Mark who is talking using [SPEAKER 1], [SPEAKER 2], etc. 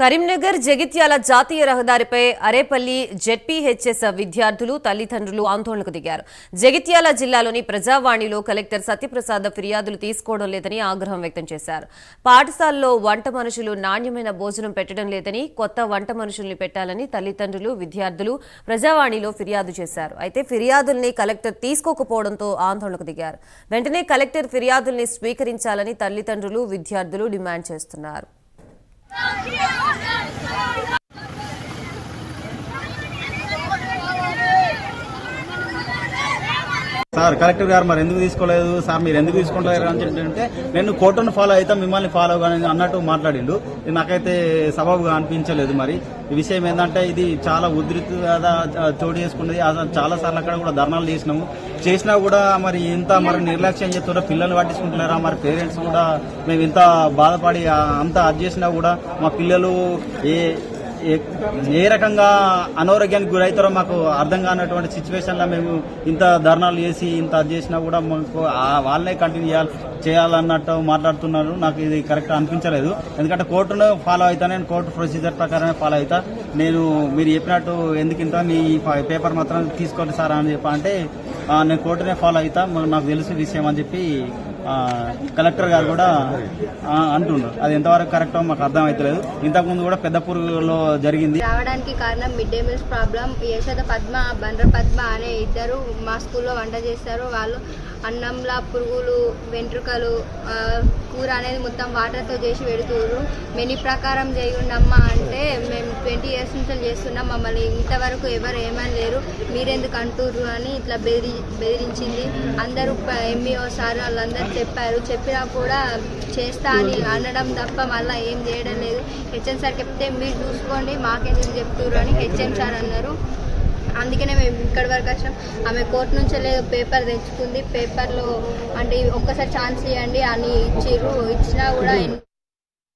[SPEAKER 1] కరీంనగర్ జగిత్యాల జాతీయ రహదారిపై అరేపల్లి జెడ్పీహెచ్ఎస్ విద్యార్థులు తల్లిదండ్రులు ఆందోళనకు దిగారు. జగిత్యాల జిల్లాలోని ప్రజావాణిలో కలెక్టర్ సత్యప్రసాద్ ఫిర్యాదులు తీసుకోవడం లేదని ఆగ్రహం వ్యక్తం చేశారు. పాఠశాలలో వంట మనుషులు నాణ్యమైన భోజనం పెట్టడం లేదని కొత్త వంట మనుషుల్ని పెట్టాలని తల్లిదండ్రులు విద్యార్థులు ప్రజావాణిలో ఫిర్యాదు చేశారు. అయితే ఫిర్యాదుల్ని కలెక్టర్ తీసుకోకపోవడంతో ఆందోళనకు దిగారు. వెంటనే కలెక్టర్ ఫిర్యాదుల్ని స్వీకరించాలని తల్లిదండ్రులు విద్యార్థులు డిమాండ్ చేస్తున్నారు.
[SPEAKER 2] Sakin సార్ కలెక్టర్ గారు మరి ఎందుకు తీసుకోలేదు? సార్ మీరు ఎందుకు తీసుకుంటారు అని చెప్పి నేను కోర్టును ఫాలో అయితే మిమ్మల్ని ఫాలో కానీ అన్నట్టు మాట్లాడిండు. నాకైతే సబబుగా అనిపించలేదు మరి. ఈ విషయం ఏంటంటే ఇది చాలా ఉధృత చోటు చేసుకున్నది. చాలా సార్లు అక్కడ కూడా ధర్నాలు చేసినాము. చేసినా కూడా మరి ఇంత మరి నిర్లక్ష్యం చేస్తున్నా పిల్లలు పట్టించుకుంటున్నారా? మరి పేరెంట్స్ కూడా మేము ఇంత బాధపడి అంత అది చేసినా కూడా మా పిల్లలు ఏ ఏ- రకంగా అనారోగ్యానికి గురవుతారో మాకు అర్థం కానటువంటి సిచ్యువేషన్లో మేము ఇంత ధర్నాలు చేసి ఇంత చేసినా కూడా మాకు వాళ్ళనే కంటిన్యూ చేయాలి చేయాలన్నట్టు మాట్లాడుతున్నారు. నాకు ఇది కరెక్ట్ అనిపించలేదు. ఎందుకంటే కోర్టును ఫాలో అవుతా నేను కోర్టు ప్రొసీజర్ ప్రకారమే ఫాలో అవుతా నేను మీరు చెప్పినట్టు ఎందుకు ఇంత మీ పేపర్ మాత్రం తీసుకోండి సార్ అని చెప్పి అంటే నేను కోర్టునే ఫాలో అవుతా నాకు తెలుసు విషయం అని చెప్పి కలెక్టర్ గారు కూడా అంటున్నారు అది ఎంతవరకు కరెక్టో మాకు అర్థం అవుతలేదు ఇంతకుముందు కూడా పెద్ద జరిగింది.
[SPEAKER 3] రావడానికి కారణం mid day meals problem. Yashoda Padma బండ్ర Padma అనే ఇద్దరు మా స్కూల్లో వంట చేస్తారు. వాళ్ళు అన్నంలా పురుగులు వెంట్రుకలు కూర అనేది మొత్తం వాటర్తో చేసి పెడుతున్నారు మెనీ ప్రకారం చేయఉండమ్మా అంటే మేము ట్వంటీ ఇయర్స్ నుంచి చేస్తున్నాం. మమ్మల్ని ఇంతవరకు ఎవరు ఏమని లేరు మీరెందుకు అంటుర్రు అని ఇట్లా బెదిరి బెదిరించింది. అందరూ ఎంఈఓ సార్ వాళ్ళందరూ చెప్పారు. చెప్పినా కూడా చేస్తా అని అనడం తప్ప మళ్ళీ ఏం చేయడం లేదు. హెచ్ఎం సార్ చెప్తే మీరు చూసుకోండి మాకెందుకు చెప్తుర్రు అని హెచ్ఎం సార్ అన్నారు. అందుకనే మేము ఇక్కడి వరకు వచ్చాం ఆమె కోర్టు నుంచే లేదు పేపర్ తెచ్చుకుంది. పేపర్లో అంటే ఒక్కసారి ఛాన్స్ ఇవ్వండి అని ఇచ్చిర్రు. ఇచ్చినా కూడా